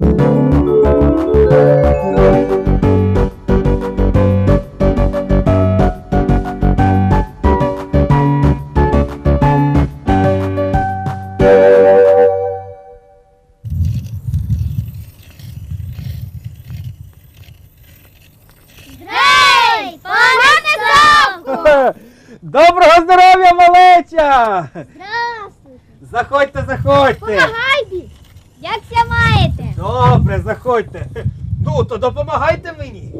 Гей! Пане! Доброго здоров'я, малеча! Здравствуйте! Заходьте, заходьте! Добре, заходьте. Ну, то допомагайте мені.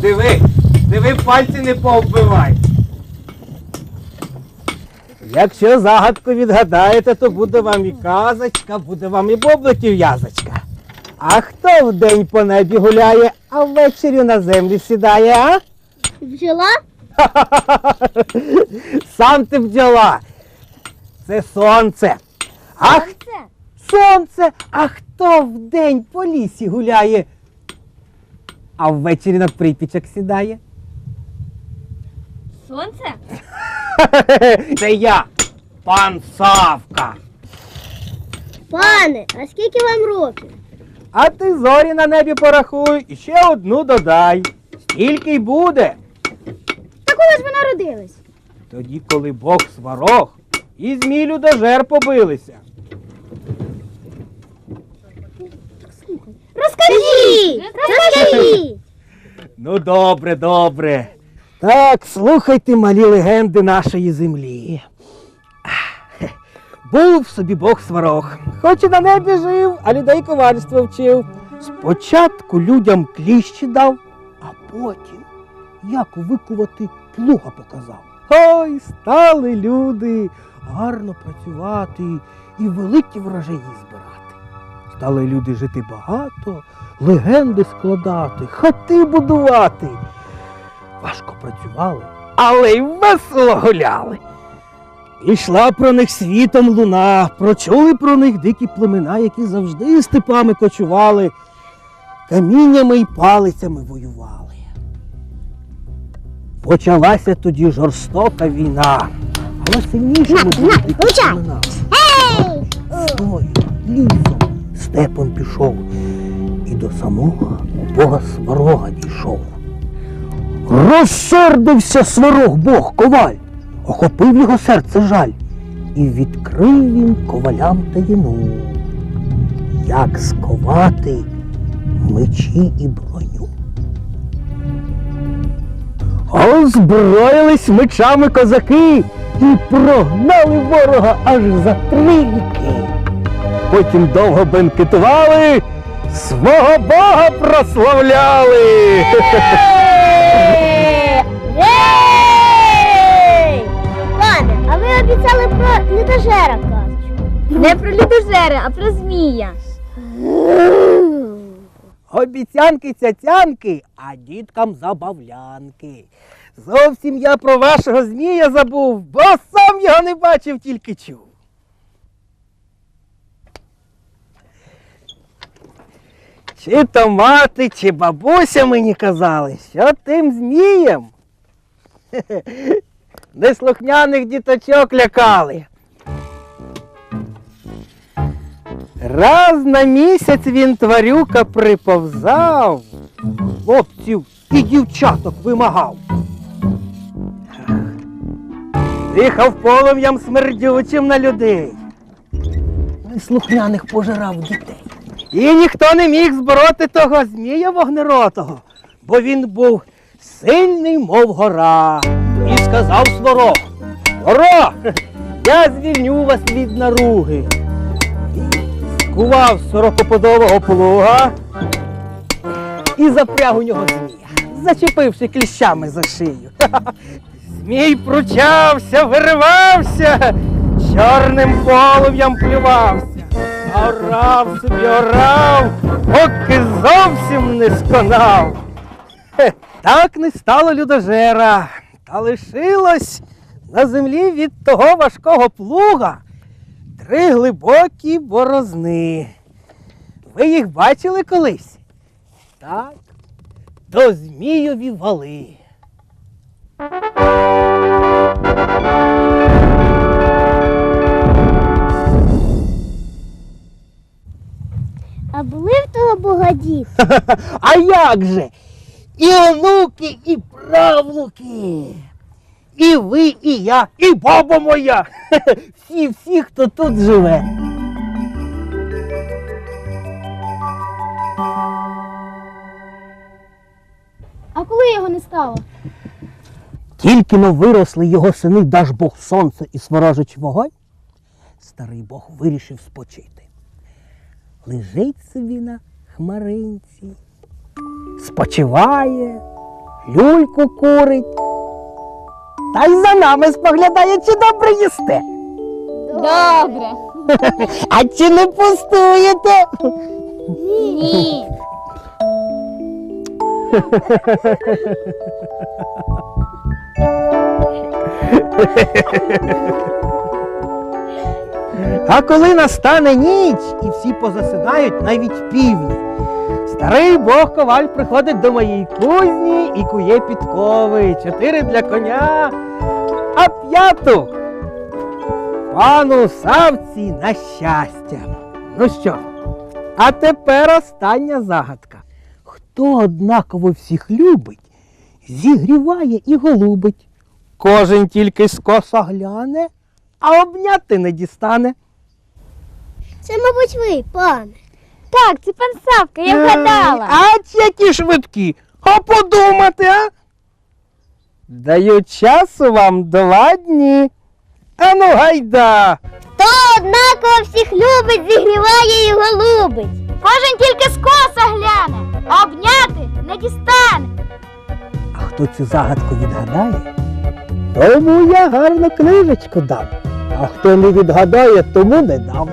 Диви, диви, пальці не повбивай. Якщо загадку відгадаєте, то буде вам і казочка, буде вам і бобликів язочка. А хто вдень по небі гуляє, а ввечері на землі сідає, а? Бджола? Сам ти бджола. Це сонце. А х- сонце, а хто вдень по лісі гуляє, а ввечері на припічок сідає? сонце? Це я, пан Савка. Пане, а скільки вам років? А ти зорі на небі порахуй і ще одну додай. Стільки й буде. Та коли ж ви народились? Тоді, коли Бог сварог і змій людожер побилися. Розкажіть! Розкажіть! Ну, добре, добре. Так, слухайте малі легенди нашої землі. Був собі Бог сварог, хоч і на небі жив, а людей ковальство вчив. Спочатку людям кліщі дав, а потім як викувати плуга показав. Ой, стали люди гарно працювати і великі врожаї збирати. Стали люди жити багато, легенди складати, хати будувати. Важко працювали, але й весело гуляли. Ішла про них світом луна, прочули про них дикі племена, які завжди степами кочували, каміннями й палицями воювали. Почалася тоді жорстока війна, але сильнішими були племена. Стою, лісом, степом пішов і до самого Бога сварога дійшов. Розсердився сварог Бог коваль, охопив його серце жаль, і відкрив він ковалям таїну, як сковати мечі і броню. Озброїлись мечами козаки і прогнали ворога аж за три ріки. Потім довго бенкетували, свого Бога прославляли. Пане, а ви обіцяли про людожера казочку. Не про людожера, а про змія. Обіцянки цяцянки, а діткам забавлянки. Зовсім я про вашого змія забув, бо сам його не бачив, тільки чув. Чи то мати, чи бабуся мені казали, що тим змієм неслухняних діточок лякали. Раз на місяць він тварюка приповзав, хлопців і дівчаток вимагав. Дихав полум'ям смердючим на людей. Неслухняних пожирав дітей. І ніхто не міг збороти того змія вогнеротого, бо він був сильний, мов гора. І сказав сварог, Горо, я звільню вас від наруги кував сорокоподового плуга і запряг у нього змія, зачепивши кліщами за шию. Змій пручався, виривався, чорним полум'ям плювався. Орав собі орав, поки зовсім не сконав. Так не стало людожера, та лишилось на землі від того важкого плуга три глибокі борозни. Ви їх бачили колись? Так, то змійові вали. Погодіть. А як же? І онуки, і правнуки. І ви, і я, і баба моя. Всі, всі, хто тут живе. А коли його не стало? Тільки но виросли його сини, даж Бог сонце і сморожич вогонь, старий Бог вирішив спочити. Лежить собі на хмаринці, спочиває, люльку курить, та й за нами споглядає, чи добре їсте. Добре. А чи не пустуєте? Ні. А коли настане ніч і всі позасинають навіть півні, старий бог коваль приходить до моєї кузні і кує підкови. Чотири для коня, а п'яту пану савці на щастя. Ну що, а тепер остання загадка. Хто однаково всіх любить, зігріває і голубить. Кожен тільки скоса гляне, а обняти не дістане. Це, мабуть, ви, пане. Так, це пан Савка, я вгадала. А ці які швидкі. А подумати, а? Даю часу вам два дні. Ану гайда. Хто однаково всіх любить, зігріває і голубить. Кожен тільки скоса гляне, а обняти не дістане. А хто цю загадку відгадає, тому я гарну книжечку дам. А хто не відгадає, тому не дам.